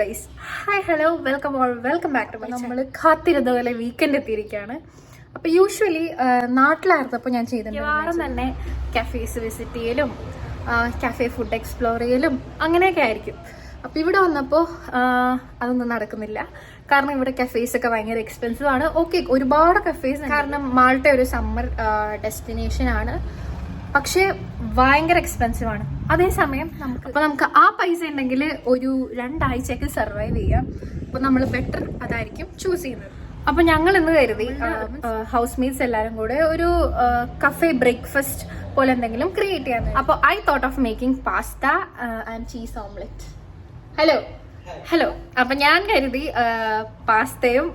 Guys hi hello welcome all welcome back to my നമ്മൾ കാത്തിരുന്ന പോലെ വീക്കെൻഡ് എത്തിയിരിക്കുകയാണ്. അപ്പൊ യൂഷ്വലി നാട്ടിലായിരുന്നപ്പോൾ ഞാൻ ചെയ്തിട്ടുണ്ട് വാരം തന്നെ കഫേസ് വിസിറ്റ് ചെയ്യലും കഫേ ഫുഡ് എക്സ്പ്ലോർ ചെയ്യലും അങ്ങനെയൊക്കെ ആയിരിക്കും. അപ്പൊ ഇവിടെ വന്നപ്പോൾ അതൊന്നും നടക്കുന്നില്ല. കാരണം ഇവിടെ കഫേസ് ഒക്കെ ഭയങ്കര എക്സ്പെൻസീവ് ആണ്. ഓക്കെ ഒരുപാട് കഫേസ് കാരണം മാൾട്ട ഒരു സമ്മർ ഡെസ്റ്റിനേഷൻ ആണ്. പക്ഷേ ഭയങ്കര എക്സ്പെൻസീവ് ആണ്. അതേസമയം നമുക്ക് അപ്പൊ നമുക്ക് ആ പൈസ ഉണ്ടെങ്കിൽ ഒരു രണ്ടാഴ്ചയൊക്കെ സർവൈവ് ചെയ്യാം. അപ്പൊ നമ്മൾ ബെറ്റർ അതായിരിക്കും ചൂസ് ചെയ്യുന്നത്. അപ്പൊ ഞങ്ങൾ ഇന്ന് കരുതി ഹൗസ് മേറ്റ്സ് എല്ലാവരും കൂടെ ഒരു കഫേ ബ്രേക്ക്ഫാസ്റ്റ് പോലെ എന്തെങ്കിലും ക്രിയേറ്റ് ചെയ്യാൻ അപ്പോൾ I thought of making pasta and cheese omelette hello hello അപ്പൊ ഞാൻ കരുതി പാസ്തയും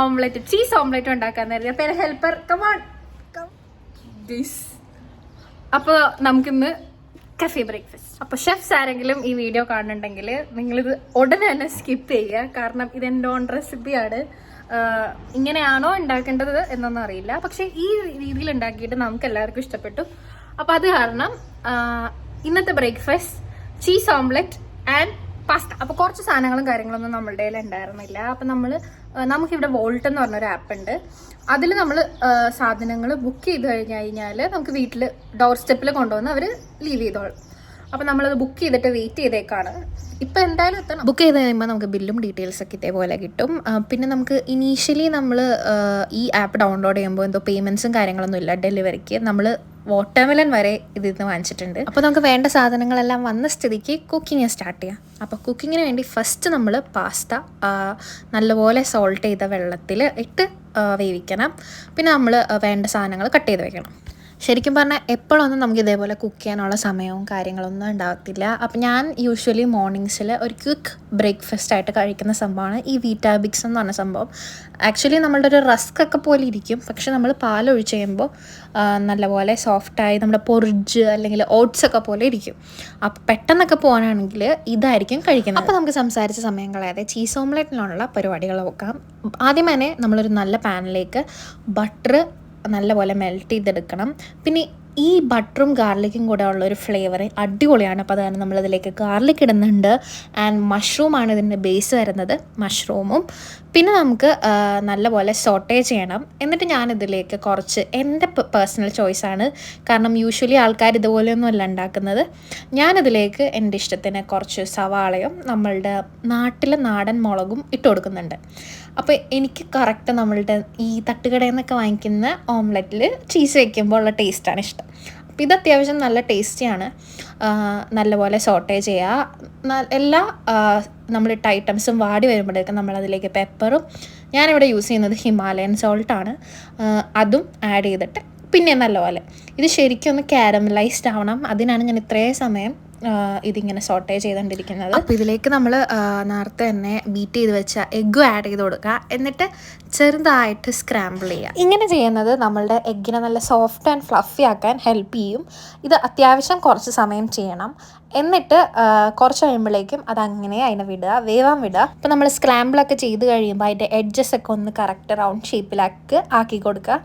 ഓംലെറ്റും ചീസ് ഓംലെറ്റും ഉണ്ടാക്കാൻ കരുതി. അപ്പൊ ഹെൽപ്പർ കമാൺ ദിസ് അപ്പോൾ നമുക്കിന്ന് കഫേ ബ്രേക്ക്ഫാസ്റ്റ് അപ്പോൾ ഷെഫ്സ് ആരെങ്കിലും ഈ വീഡിയോ കാണുന്നുണ്ടെങ്കിൽ ഇത് ഉടനെ തന്നെ സ്കിപ്പ് ചെയ്യുക. കാരണം ഇത് എന്റെ ഓൺ റെസിപ്പിയാണ് ഇങ്ങനെയാണോ ഉണ്ടാക്കേണ്ടത് എന്നൊന്നും അറിയില്ല. പക്ഷെ ഈ രീതിയിൽ ഉണ്ടാക്കിയിട്ട് നമുക്ക് എല്ലാവർക്കും ഇഷ്ടപ്പെട്ടു. അപ്പോൾ അത് കാരണം ഇന്നത്തെ breakfast cheese omelette and pasta അപ്പോൾ കുറച്ച് സാധനങ്ങളും കാര്യങ്ങളൊന്നും നമ്മളുടെ കയ്യിൽ ഉണ്ടായിരുന്നില്ല. അപ്പം നമ്മൾ നമുക്കിവിടെ വോൾട്ട് എന്ന് പറഞ്ഞൊരു ആപ്പ് ഉണ്ട്. അതിൽ നമ്മൾ സാധനങ്ങൾ ബുക്ക് ചെയ്ത് കഴിഞ്ഞു കഴിഞ്ഞാൽ നമുക്ക് വീട്ടിൽ ഡോർ സ്റ്റെപ്പിൽ കൊണ്ടുവന്ന് അവർ ലീവ് ചെയ്തോളും. അപ്പം നമ്മളത് ബുക്ക് ചെയ്തിട്ട് വെയിറ്റ് ചെയ്തേക്കാണ്. ഇപ്പൊ എന്തായാലും എത്തണം. ബുക്ക് ചെയ്ത് കഴിയുമ്പോൾ നമുക്ക് ബില്ലും ഡീറ്റെയിൽസ് ഒക്കെ ഇതേപോലെ കിട്ടും. പിന്നെ നമുക്ക് ഇനീഷ്യലി നമ്മൾ ഈ ആപ്പ് ഡൗൺലോഡ് ചെയ്യുമ്പോൾ എന്തോ പേയ്മെന്റ്സും കാര്യങ്ങളൊന്നും ഇല്ല. ഡെലിവറിക്ക് നമ്മൾ വാട്ടർമെലൻ വരെ ഇതിൽ നിന്ന് വാങ്ങിച്ചിട്ടുണ്ട്. അപ്പോൾ നമുക്ക് വേണ്ട സാധനങ്ങളെല്ലാം വന്ന സ്ഥിതിക്ക് കുക്കിംഗ് സ്റ്റാർട്ട് ചെയ്യാം. അപ്പോൾ കുക്കിങ്ങിന് വേണ്ടി ഫസ്റ്റ് നമ്മൾ പാസ്ത നല്ലപോലെ സോൾട്ട് ചെയ്ത വെള്ളത്തിൽ ഇട്ട് വേവിക്കണം. പിന്നെ നമ്മൾ വേണ്ട സാധനങ്ങൾ കട്ട് ചെയ്ത് വെക്കണം. ശരിക്കും പറഞ്ഞാൽ എപ്പോഴൊന്നും നമുക്ക് ഇതേപോലെ കുക്ക് ചെയ്യാനുള്ള സമയവും കാര്യങ്ങളൊന്നും ഉണ്ടാകത്തില്ല അപ്പം ഞാൻ യൂഷ്വലി മോർണിംഗ്സിൽ ഒരു ക്വിക്ക് ബ്രേക്ക്ഫാസ്റ്റ് ആയിട്ട് കഴിക്കുന്ന സംഭവമാണ് ഈ വീറ്റാബിക്സ് എന്ന് പറഞ്ഞ സംഭവം. ആക്ച്വലി നമ്മളുടെ ഒരു റസ്ക് ഒക്കെ പോലെ ഇരിക്കും. പക്ഷെ നമ്മൾ പാലൊഴിച്ച് കഴിയുമ്പോൾ ആ, നല്ലപോലെ സോഫ്റ്റായി നമ്മുടെ പൊറിജ് അല്ലെങ്കിൽ ഓട്സ് ഒക്കെ പോലെ ഇരിക്കും. അപ്പം പെട്ടെന്നൊക്കെ പോകാനാണെങ്കിൽ ഇതായിരിക്കും കഴിക്കുന്നത്. അപ്പോൾ നമുക്ക് സംസാരിച്ച സമയം കളയാതെ ചീസ് ഓംലെറ്റിനുള്ള പരിപാടികൾ നോക്കാം. ആദ്യം തന്നെ നമ്മളൊരു നല്ല പാനിലേക്ക് ബട്ടർ നല്ലപോലെ മെൽറ്റ് ചെയ്തെടുക്കണം. പിന്നെ ഈ ബട്ടറും ഗാർലിക്കും കൂടെ ഉള്ള ഒരു ഫ്ലേവർ അടിപൊളിയാണ്. അപ്പോൾ അതാണ് നമ്മളതിലേക്ക് ഗാർലിക് ഇടുന്നുണ്ട്. ആൻഡ് മഷ്റൂമാണ് ഇതിന്റെ ബേസ് വരുന്നത്. മഷ്റൂമും പിന്നെ നമുക്ക് നല്ലപോലെ സോട്ടേ ചെയ്യണം. എന്നിട്ട് ഞാനിതിലേക്ക് കുറച്ച് എന്റെ പേഴ്സണൽ ചോയ്സാണ് കാരണം യൂഷ്വലി ആൾക്കാർ ഇതുപോലെയൊന്നും അല്ല ഉണ്ടാക്കുന്നത്. ഞാനിതിലേക്ക് എന്റെ ഇഷ്ടത്തിന് കുറച്ച് സവാളയും നമ്മളുടെ നാട്ടിലെ നാടൻ മുളകും ഇട്ട് കൊടുക്കുന്നുണ്ട്. അപ്പോൾ എനിക്ക് കറക്റ്റ് നമ്മളുടെ ഈ തട്ടുകടയിൽ നിന്നൊക്കെ വാങ്ങിക്കുന്ന ഓംലെറ്റിൽ ചീസ് വയ്ക്കുമ്പോൾ ഉള്ള ടേസ്റ്റാണ് ഇഷ്ടം. അപ്പോൾ ഇത് അത്യാവശ്യം നല്ല ടേസ്റ്റിയാണ്. നല്ലപോലെ സോട്ടേ ചെയ്യുക എല്ലാ നമ്മളിട്ട ഐറ്റംസും വാടി വരുമ്പോഴേക്കും നമ്മളതിലേക്ക് പെപ്പറും ഞാനിവിടെ യൂസ് ചെയ്യുന്നത് ഹിമാലയൻ സോൾട്ടാണ് അതും ആഡ് ചെയ്തിട്ട് പിന്നെ നല്ലപോലെ. ഇത് ശരിക്കും ഒന്ന് കാരമലൈസ്ഡ് ആവണം. അതിനാണ് ഞാൻ ഇത്രയും സമയം ഇതിങ്ങനെ സോട്ടേ ചെയ്തുകൊണ്ടിരിക്കുന്നത് അപ്പോൾ ഇതിലേക്ക് നമ്മൾ നേരത്തെ തന്നെ ബീറ്റ് ചെയ്ത് വെച്ച എഗ്ഗും ആഡ് ചെയ്ത് കൊടുക്കുക എന്നിട്ട് ചെറുതായിട്ട് സ്ക്രാമ്പിൾ ചെയ്യുക ഇങ്ങനെ ചെയ്യുന്നത് നമ്മളുടെ എഗ്ഗിനെ നല്ല സോഫ്റ്റ് ആൻഡ് ഫ്ലഫി ആക്കാൻ ഹെൽപ്പ് ചെയ്യും. ഇത് അത്യാവശ്യം കുറച്ച് സമയം ചെയ്യണം. എന്നിട്ട് കുറച്ച് കഴിയുമ്പോഴേക്കും അത് അങ്ങനെ അതിനെ വിടുക വേവാൻ വിടുക. അപ്പം നമ്മൾ സ്ക്രാമ്പിളൊക്കെ ചെയ്ത് കഴിയുമ്പോൾ അതിന്റെ എഡ്ജസ് ഒക്കെ ഒന്ന് കറക്റ്റ് റൗണ്ട് ഷേപ്പിലാക്കി ആക്കി കൊടുക്കുക.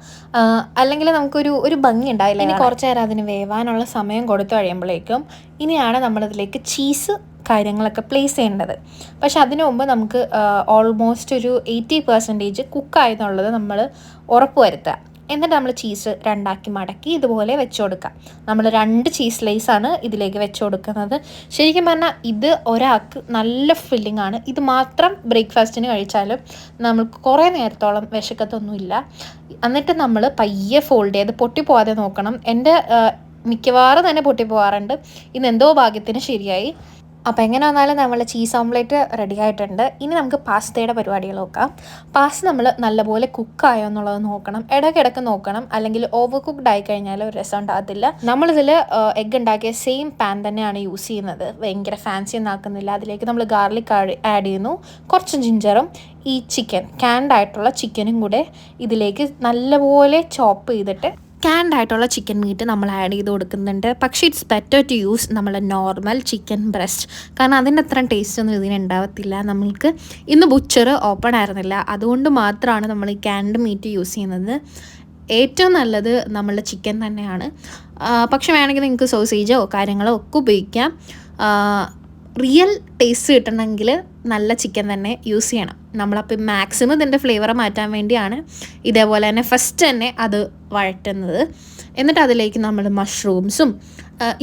അല്ലെങ്കിൽ നമുക്കൊരു ഒരു ഭംഗി ഉണ്ടായില്ല ഇനി കുറച്ച് നേരം അതിന് വേവാനുള്ള സമയം കൊടുത്തു കഴിയുമ്പോഴേക്കും ഇനിയാണ് നമ്മളിതിലേക്ക് ചീസ് കാര്യങ്ങളൊക്കെ പ്ലേസ് ചെയ്യേണ്ടത്. പക്ഷെ അതിനു മുമ്പ് നമുക്ക് ഓൾമോസ്റ്റ് ഒരു എയ്റ്റി പെർസെന്റേജ് കുക്കായെന്നുള്ളത് നമ്മൾ ഉറപ്പ് വരുത്തുക. എന്നിട്ട് നമ്മൾ ചീസ് രണ്ടാക്കി മടക്കി ഇതുപോലെ വെച്ച് കൊടുക്കാം നമ്മൾ രണ്ട് ചീസ് ലേസാണ് ഇതിലേക്ക് വെച്ച് കൊടുക്കുന്നത് ശരിക്കും പറഞ്ഞാൽ ഇത് ഒരാൾക്ക് നല്ല ഫില്ലിംഗ് ആണ്. ഇത് മാത്രം ബ്രേക്ക്ഫാസ്റ്റിന് കഴിച്ചാലും നമുക്ക് കുറേ നേരത്തോളം വിശക്കത്തൊന്നുമില്ല. എന്നിട്ട് നമ്മൾ പയ്യെ ഫോൾഡ് ചെയ്ത് പൊട്ടി പൊട്ടിപ്പോവാതെ നോക്കണം. എന്റെ മിക്കവാറും തന്നെ പൊട്ടിപ്പോവാറുണ്ട് ഇന്ന് എന്തോ ഭാഗ്യത്തിന് ശരിയായി. അപ്പോൾ എങ്ങനെ വന്നാലും നമ്മൾ ചീസ് ഓംലേറ്റ് റെഡി ആയിട്ടുണ്ട്. ഇനി നമുക്ക് പാസ്തയുടെ പരിപാടികൾ നോക്കാം. പാസ്ത നമ്മൾ നല്ലപോലെ കുക്കായോ എന്നുള്ളത് നോക്കണം. ഇടയ്ക്കിടയ്ക്ക് നോക്കണം. അല്ലെങ്കിൽ ഓവർ കുക്ക്ഡ് ആയി കഴിഞ്ഞാൽ ഒരു രസം ഉണ്ടാകത്തില്ല. നമ്മളിതിൽ എഗ്ഗ് ഉണ്ടാക്കിയ സെയിം പാൻ തന്നെയാണ് യൂസ് ചെയ്യുന്നത്. ഭയങ്കര ഫാൻസി ഒന്നും ആക്കുന്നില്ല. അതിലേക്ക് നമ്മൾ ഗാർലിക് ആഡ് ചെയ്യുന്നു. കുറച്ച് ജിഞ്ചറും ഈ ചിക്കൻ ക്യാൻഡ് ആയിട്ടുള്ള ചിക്കനും കൂടെ ഇതിലേക്ക് നല്ലപോലെ ചോപ്പ് ചെയ്തിട്ട് ക്യാൻഡ് ആയിട്ടുള്ള ചിക്കൻ മീറ്റ് നമ്മൾ ആഡ് ചെയ്ത് കൊടുക്കുന്നുണ്ട്. പക്ഷേ ഇറ്റ്സ് ബെറ്റർ ടു യൂസ് നമ്മളെ നോർമൽ ചിക്കൻ ബ്രസ്റ്റ് കാരണം അതിന്റെ അത്ര ടേസ്റ്റ് ഒന്നും ഇതിന് ഉണ്ടാവത്തില്ല. നമ്മൾക്ക് ഇന്ന് ബുച്ചർ ഓപ്പൺ ആയിരുന്നില്ല. അതുകൊണ്ട് മാത്രമാണ് നമ്മൾ ഈ ക്യാൻഡ് മീറ്റ് യൂസ് ചെയ്യുന്നത്. ഏറ്റവും നല്ലത് നമ്മളുടെ ചിക്കൻ തന്നെയാണ്. പക്ഷെ വേണമെങ്കിൽ നിങ്ങൾക്ക് സോസേജോ കാര്യങ്ങളോ ഒക്കെ ഉപയോഗിക്കാം. റിയൽ ടേസ്റ്റ് കിട്ടണമെങ്കിൽ നല്ല ചിക്കൻ തന്നെ യൂസ് ചെയ്യണം. നമ്മളപ്പോൾ മാക്സിമം ഇതിന്റെ ഫ്ലേവർ മാറ്റാൻ വേണ്ടിയാണ് ഇതേപോലെ തന്നെ ഫസ്റ്റ് തന്നെ അത് വഴറ്റുന്നത്. എന്നിട്ട് അതിലേക്ക് നമ്മൾ മഷ്റൂംസും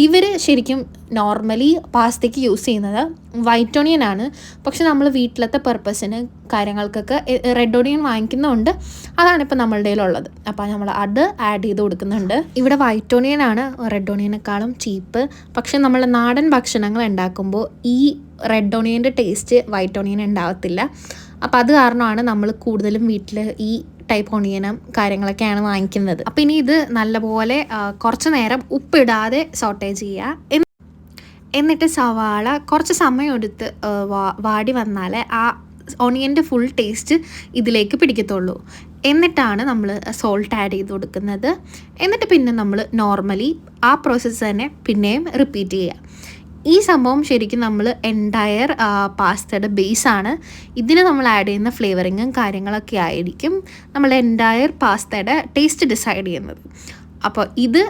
ഇവർ ശരിക്കും നോർമലി പാസ്തയ്ക്ക് യൂസ് ചെയ്യുന്നത് വൈറ്റ് ഓണിയൻ ആണ്. പക്ഷെ നമ്മൾ വീട്ടിലത്തെ പർപ്പസിന് കാര്യങ്ങൾക്കൊക്കെ റെഡ് ഓണിയൻ വാങ്ങിക്കുന്നുണ്ട് അതാണ് ഇപ്പോൾ നമ്മളുടെ ഉള്ളത് അപ്പോൾ നമ്മൾ അത് ആഡ് ചെയ്ത് കൊടുക്കുന്നുണ്ട്. ഇവിടെ വൈറ്റ് ഓണിയൻ ആണ്. റെഡ് ഓണിയനേക്കാളും ചീപ്പ് പക്ഷെ നമ്മൾ നാടൻ ഭക്ഷണങ്ങൾ ഉണ്ടാക്കുമ്പോൾ ഈ റെഡ് ഓണിയന്റെ ടേസ്റ്റ് വൈറ്റ് ഓണിയൻ ഉണ്ടാകത്തില്ല അപ്പോൾ അത് കാരണമാണ് നമ്മൾ കൂടുതലും വീട്ടിൽ ഈ ടൈപ്പ് ഓണിയനം കാര്യങ്ങളൊക്കെയാണ് വാങ്ങിക്കുന്നത്. അപ്പോൾ ഇനി ഇത് നല്ലപോലെ കുറച്ച് നേരം ഉപ്പിടാതെ സോട്ടേ ചെയ്യുക എന്നിട്ട് സവാള കുറച്ച് സമയം എടുത്ത് വാടി വന്നാലേ ആ ഓണിയന്റെ ഫുൾ ടേസ്റ്റ് ഇതിലേക്ക് പിടിക്കത്തുള്ളൂ. എന്നിട്ടാണ് നമ്മൾ സോൾട്ട് ആഡ് ചെയ്ത് കൊടുക്കുന്നത്. എന്നിട്ട് പിന്നെ നമ്മൾ നോർമലി ആ പ്രോസസ്സ് തന്നെ പിന്നെയും റിപ്പീറ്റ് ചെയ്യുക ഈ സംഭവം ശരിക്കും നമ്മൾ എന്റയർ പാസ്തയുടെ ബേസാണ് ഇതിന് നമ്മൾ ആഡ് ചെയ്യുന്ന ഫ്ലേവറിങ്ങും കാര്യങ്ങളൊക്കെ ആയിരിക്കും നമ്മൾ എന്റയർ പാസ്തയുടെ ടേസ്റ്റ് ഡിസൈഡ് ചെയ്യുന്നത്. അപ്പോൾ ഇത്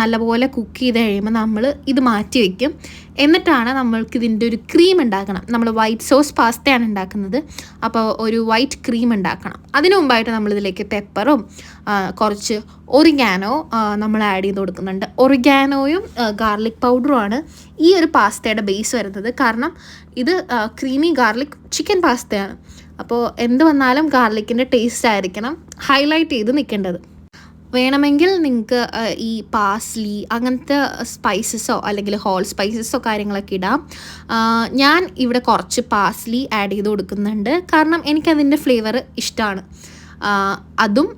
നല്ലപോലെ കുക്ക് ചെയ്ത് കഴിയുമ്പോൾ നമ്മൾ ഇത് മാറ്റി വയ്ക്കും എന്നിട്ടാണ് നമ്മൾക്ക് ഇതിന്റെ ഒരു ക്രീം ഉണ്ടാക്കണം. നമ്മൾ വൈറ്റ് സോസ് പാസ്തയാണ് ഉണ്ടാക്കുന്നത്. അപ്പോൾ ഒരു വൈറ്റ് ക്രീം ഉണ്ടാക്കണം. അതിനു മുമ്പായിട്ട് നമ്മളിതിലേക്ക് പെപ്പറും കുറച്ച് ഒറിഗാനോ നമ്മൾ ആഡ് ചെയ്ത് കൊടുക്കുന്നുണ്ട്. ഒറിഗാനോയും ഗാർലിക് പൗഡറുമാണ് ഈ ഒരു പാസ്തയുടെ ബേസ് വരുന്നത്. കാരണം ഇത് ക്രീമി ഗാർലിക് ചിക്കൻ പാസ്തയാണ് അപ്പോൾ എന്ത് വന്നാലും ഗാർലിക്കിന്റെ ടേസ്റ്റ് ആയിരിക്കണം. ഹൈലൈറ്റ് ചെയ്ത് നിൽക്കേണ്ടത്. വേണമെങ്കിൽ നിങ്ങൾക്ക് ഈ പാസ്ലി അങ്ങനത്തെ സ്പൈസസോ അല്ലെങ്കിൽ ഹോൾ സ്പൈസസോ കാര്യങ്ങളൊക്കെ ഇടാം. ഞാൻ ഇവിടെ കുറച്ച് പാസ്ലി ആഡ് ചെയ്ത് കൊടുക്കുന്നുണ്ട്. കാരണം എനിക്കതിന്റെ ഫ്ലേവർ ഇഷ്ടമാണ് അതും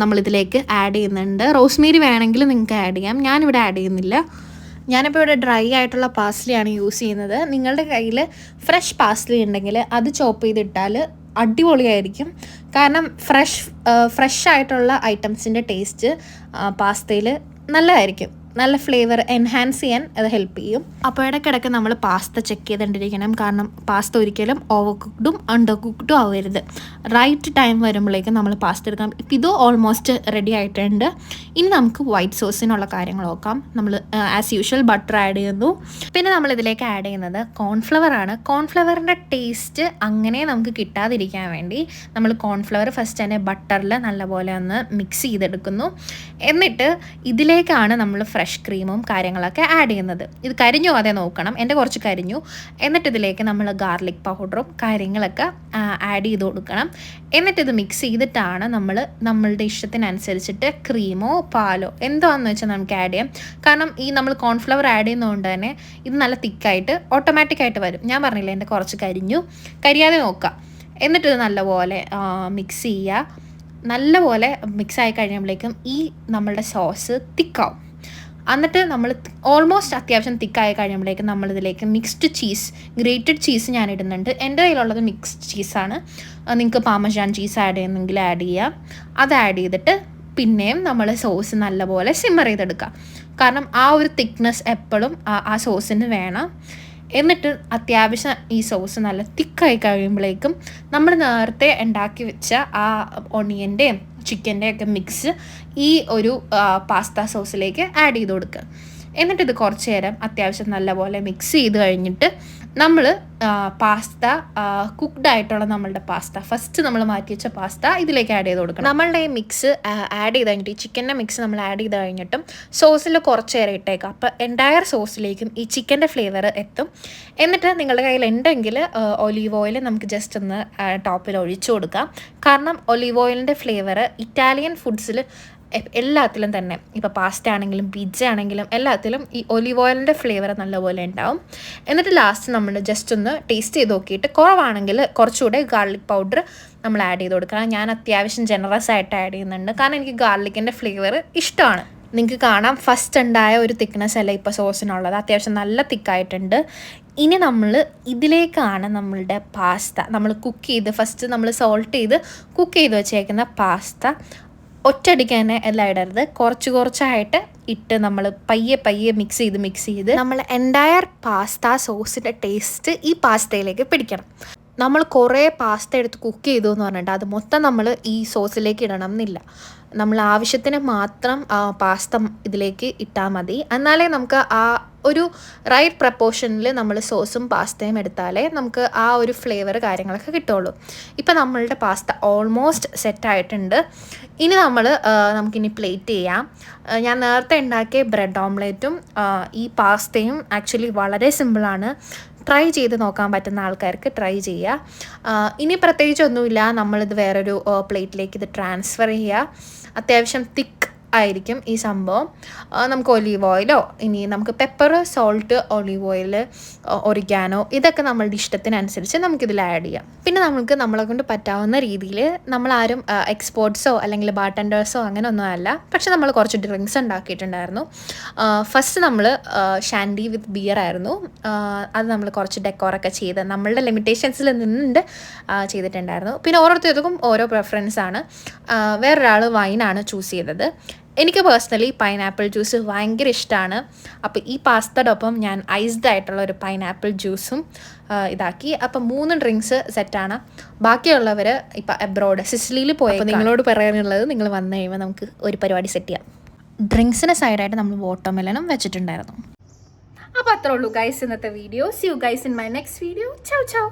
നമ്മളിതിലേക്ക് ആഡ് ചെയ്യുന്നുണ്ട്. റോസ്മേരി വേണമെങ്കിൽ നിങ്ങൾക്ക് ആഡ് ചെയ്യാം. ഞാനിവിടെ ആഡ് ചെയ്യുന്നില്ല. ഞാനിപ്പോൾ ഇവിടെ ഡ്രൈ ആയിട്ടുള്ള പാസ്ലിയാണ് യൂസ് ചെയ്യുന്നത്. നിങ്ങളുടെ കയ്യിൽ ഫ്രഷ് പാസ്ലി ഉണ്ടെങ്കിൽ അത് ചോപ്പ് ചെയ്തിട്ടാൽ അടിപൊളിയായിരിക്കും. കാരണം ഫ്രഷ് ഫ്രഷ് ആയിട്ടുള്ള ഐറ്റംസിന്റെ ടേസ്റ്റ് പാസ്തയിൽ നല്ലതായിരിക്കും. നല്ല ഫ്ലേവർ എൻഹാൻസ് ചെയ്യാൻ അത് ഹെൽപ്പ് ചെയ്യും. അപ്പോൾ ഇടയ്ക്കിടയ്ക്ക് നമ്മൾ പാസ്ത ചെക്ക് ചെയ്തുകൊണ്ടിരിക്കണം കാരണം പാസ്ത ഒരിക്കലും ഓവർ കുക്ക്ഡും അണ്ടർ കുക്ക്ഡും ആവരുത്. റൈറ്റ് ടൈം വരുമ്പോഴേക്കും നമ്മൾ പാസ്ത എടുക്കാം. ഇപ്പം ഇതോ ഓൾമോസ്റ്റ് റെഡി ആയിട്ടുണ്ട്. ഇനി നമുക്ക് വൈറ്റ് സോസിനുള്ള കാര്യങ്ങൾ നോക്കാം. നമ്മൾ ആസ് യൂഷ്വൽ ബട്ടർ ആഡ് ചെയ്യുന്നു. പിന്നെ നമ്മൾ ഇതിലേക്ക് ആഡ് ചെയ്യുന്നത് കോൺഫ്ലവർ ആണ്. കോൺഫ്ലവറിന്റെ ടേസ്റ്റ് അങ്ങനെ നമുക്ക് കിട്ടാതിരിക്കാൻ വേണ്ടി നമ്മൾ കോൺഫ്ലവർ ഫസ്റ്റ് തന്നെ ബട്ടറിൽ നല്ലപോലെ ഒന്ന് മിക്സ് ചെയ്തെടുക്കുന്നു. എന്നിട്ട് ഇതിലേക്കാണ് നമ്മൾ ഫ്രഷ് ക്രീമും കാര്യങ്ങളൊക്കെ ആഡ് ചെയ്യുന്നത്. ഇത് കരിഞ്ഞു അതേ നോക്കണം. എന്റെ കുറച്ച് കരിഞ്ഞു. എന്നിട്ട് ഇതിലേക്ക് നമ്മൾ ഗാർലിക് പൗഡറും കാര്യങ്ങളൊക്കെ ആഡ് ചെയ്ത് കൊടുക്കണം. എന്നിട്ട് ഇത് മിക്സ് ചെയ്തിട്ടാണ് നമ്മൾ നമ്മളുടെ ഇഷ്ടത്തിനനുസരിച്ചിട്ട് ക്രീമോ പാലോ എന്താണെന്ന് വെച്ചാൽ നമുക്ക് ആഡ് ചെയ്യാം. കാരണം ഈ നമ്മൾ കോൺഫ്ലവർ ആഡ് ചെയ്യുന്നതുകൊണ്ട് തന്നെ ഇത് നല്ല തിക്കായിട്ട് ഓട്ടോമാറ്റിക്കായിട്ട് വരും. ഞാൻ പറഞ്ഞില്ലേ എന്റെ കുറച്ച് കരിഞ്ഞു. കരിയാതെ നോക്കുക. എന്നിട്ട് ഇത് നല്ലപോലെ മിക്സ് ചെയ്യുക. നല്ലപോലെ മിക്സ് ആയി കഴിയുമ്പോഴേക്കും ഈ നമ്മളുടെ സോസ് തിക്കാവും. എന്നിട്ട് നമ്മൾ ഓൾമോസ്റ്റ് അത്യാവശ്യം തിക്കായി കഴിയുമ്പോഴേക്കും നമ്മളിതിലേക്ക് മിക്സ്ഡ് ചീസ് ഗ്രേറ്റഡ് ചീസ് ഞാൻ ഇടുന്നുണ്ട് എന്റെ കയ്യിലുള്ളത് മിക്സ്ഡ് ചീസാണ് നിങ്ങൾക്ക് പാമജാൻ ചീസ് ആഡ് ചെയ്യുന്നെങ്കിൽ ആഡ് ചെയ്യാം. അത് ആഡ് ചെയ്തിട്ട് പിന്നെയും നമ്മൾ സോസ് നല്ലപോലെ സിമ്മർ ചെയ്തെടുക്കുക കാരണം ആ ഒരു തിക്നെസ് എപ്പോഴും ആ- സോസിന് വേണം. എന്നിട്ട് അത്യാവശ്യം ഈ സോസ് നല്ല തിക്കായി കഴിയുമ്പോഴേക്കും നമ്മൾ നേരത്തെ ഉണ്ടാക്കി വെച്ച ആ ഒണിയന്റെയും ചിക്കന്റെ ഒക്കെ മിക്സ് ഈ ഒരു പാസ്ത സോസിലേക്ക് ആഡ് ചെയ്ത് കൊടുക്കുക. എന്നിട്ട് ഇത് കുറച്ച് നേരം അത്യാവശ്യം നല്ലപോലെ മിക്സ് ചെയ്ത് കഴിഞ്ഞിട്ട് നമ്മൾ പാസ്ത കുക്ക്ഡ് ആയിട്ടുള്ള നമ്മളുടെ പാസ്ത. ഫസ്റ്റ് നമ്മൾ മാറ്റി വെച്ച പാസ്ത ഇതിലേക്ക് ആഡ് ചെയ്ത് കൊടുക്കണം. നമ്മളുടെ ഈ മിക്സ് ആഡ് ചെയ്ത് കഴിഞ്ഞിട്ട് ഈ ചിക്കന്റെ മിക്സ് നമ്മൾ ആഡ് ചെയ്ത് കഴിഞ്ഞിട്ടും സോസിൽ കുറച്ച് നേരം ഇട്ടേക്കാം. അപ്പോൾ എന്റയർ സോസിലേക്കും ഈ ചിക്കന്റെ ഫ്ലേവർ എത്തും. എന്നിട്ട് നിങ്ങളുടെ കയ്യിൽ ഉണ്ടെങ്കിൽ ഒലീവ് ഓയിൽ നമുക്ക് ജസ്റ്റ് ഒന്ന് ടോപ്പിൽ ഒഴിച്ചു കൊടുക്കാം. കാരണം ഒലീവ് ഓയിലിന്റെ ഫ്ലേവർ ഇറ്റാലിയൻ ഫുഡ്സിൽ എല്ലാത്തിലും തന്നെ ഇപ്പോൾ പാസ്റ്റ ആണെങ്കിലും പിജ്ജ ആണെങ്കിലും എല്ലാത്തിലും ഈ ഒലിവ് ഓയിലിന്റെ ഫ്ലേവർ നല്ലപോലെ ഉണ്ടാവും. എന്നിട്ട് ലാസ്റ്റ് നമ്മൾ ജസ്റ്റ് ഒന്ന് ടേസ്റ്റ് ചെയ്ത് നോക്കിയിട്ട് കുറവാണെങ്കിൽ കുറച്ചുകൂടെ ഗാർലിക് പൗഡർ നമ്മൾ ആഡ് ചെയ്ത് കൊടുക്കണം. ഞാൻ അത്യാവശ്യം ജനറസ് ആയിട്ട് ആഡ് ചെയ്യുന്നുണ്ട്. കാരണം എനിക്ക് ഗാർലിക്കിന്റെ ഫ്ലേവർ ഇഷ്ടമാണ്. നിങ്ങൾക്ക് കാണാം ഫസ്റ്റ് ഉണ്ടായ ഒരു തിക്നെസ് അല്ല ഇപ്പോൾ സോസിനുള്ളത് അത്യാവശ്യം നല്ല തിക്കായിട്ടുണ്ട് ഇനി നമ്മൾ ഇതിലേക്കാണ് നമ്മളുടെ പാസ്ത നമ്മൾ കുക്ക് ചെയ്ത് ഫസ്റ്റ് നമ്മൾ സോൾട്ട് ചെയ്ത് കുക്ക് ചെയ്ത് വെച്ചേക്കുന്ന പാസ്ത ഒറ്റയടിക്ക് തന്നെ എല്ലാം ഇടരുത്. കുറച്ച് കുറച്ചായിട്ട് ഇട്ട് നമ്മൾ പയ്യെ പയ്യെ മിക്സ് ചെയ്ത് മിക്സ് ചെയ്ത് നമ്മൾ എന്റയർ പാസ്ത സോസിന്റെ ടേസ്റ്റ് ഈ പാസ്തയിലേക്ക് പിടിക്കണം. നമ്മൾ കുറേ പാസ്ത എടുത്ത് കുക്ക് ചെയ്തു എന്ന് പറഞ്ഞിട്ട് അത് മൊത്തം നമ്മൾ ഈ സോസിലേക്ക് ഇടണം എന്നില്ല. നമ്മൾ ആവശ്യത്തിന് മാത്രം പാസ്ത ഇതിലേക്ക് ഇട്ടാൽ മതി. എന്നാലേ നമുക്ക് ആ ഒരു റൈറ്റ് പ്രപ്പോർഷനിൽ നമ്മൾ സോസും പാസ്തയും എടുത്താലേ നമുക്ക് ആ ഒരു ഫ്ലേവർ കാര്യങ്ങളൊക്കെ കിട്ടുള്ളൂ. ഇപ്പം നമ്മളുടെ പാസ്ത ഓൾമോസ്റ്റ് സെറ്റായിട്ടുണ്ട് ഇനി നമ്മൾ നമുക്കിനി പ്ലേറ്റ് ചെയ്യാം. ഞാൻ നേരത്തെ ഉണ്ടാക്കിയ ബ്രെഡ് ഓംലേറ്റും ഈ പാസ്തയും ആക്ച്വലി വളരെ സിമ്പിളാണ് ട്രൈ ചെയ്ത് നോക്കാൻ പറ്റുന്ന ആൾക്കാർക്ക് ട്രൈ ചെയ്യുക ഇനി പ്രത്യേകിച്ചൊന്നുമില്ല നമ്മളിത് വേറൊരു പ്ലേറ്റിലേക്ക് ഇത് ട്രാൻസ്ഫർ ചെയ്യുക അത്യാവശ്യം തിക്ക് ആയിരിക്കും ഈ സംഭവം. നമുക്ക് ഒലീവ് ഓയിലോ ഇനി നമുക്ക് pepper salt olive oil oregano ഇതൊക്കെ നമ്മളുടെ ഇഷ്ടത്തിനനുസരിച്ച് നമുക്കിതിൽ ആഡ് ചെയ്യാം. പിന്നെ നമുക്ക് നമ്മളെ കൊണ്ട് പറ്റാവുന്ന രീതിയിൽ നമ്മളാരും എക്സ്പോർട്ട്സോ അല്ലെങ്കിൽ ബാർട്ടൻഡേഴ്സോ അങ്ങനെ ഒന്നും അല്ല. പക്ഷെ നമ്മൾ കുറച്ച് ഡ്രിങ്ക്സ് ഉണ്ടാക്കിയിട്ടുണ്ടായിരുന്നു. ഫസ്റ്റ് നമ്മൾ ഷാൻഡി വിത്ത് ബിയർ ആയിരുന്നു. അത് നമ്മൾ കുറച്ച് ഡെക്കോറൊക്കെ ചെയ്ത് നമ്മളുടെ ലിമിറ്റേഷൻസിൽ നിന്നുണ്ട് ചെയ്തിട്ടുണ്ടായിരുന്നു. പിന്നെ ഓരോരുത്തർക്കും ഓരോ പ്രിഫറൻസ് ആണ്. വേറൊരാൾ വൈനാണ് ചൂസ് ചെയ്തത്. എനിക്ക് പേഴ്സണലി പൈനാപ്പിൾ ജ്യൂസ് ഭയങ്കര ഇഷ്ടമാണ് അപ്പോൾ ഈ പാസ്തയുടെ ഒപ്പം ഞാൻ ഐസ്ഡ് ആയിട്ടുള്ള ഒരു പൈനാപ്പിൾ ജ്യൂസും ഇതാക്കി. അപ്പം മൂന്ന് ഡ്രിങ്ക്സ് സെറ്റാണ് ബാക്കിയുള്ളവർ ഇപ്പം അബ്രോഡ് സിസിലിയിൽ പോയി നിങ്ങളോട് പറയാനുള്ളത് നിങ്ങൾ വന്നു കഴിയുമ്പോൾ നമുക്ക് ഒരു പരിപാടി സെറ്റ് ചെയ്യാം. ഡ്രിങ്ക്സിന് സൈഡായിട്ട് നമ്മൾ വാട്ടർമെലനും വെച്ചിട്ടുണ്ടായിരുന്നു. അപ്പോൾ അത്രേ ഉള്ളൂ ഗൈസ് ഇന്നത്തെ video see you guys in my next video ciao ciao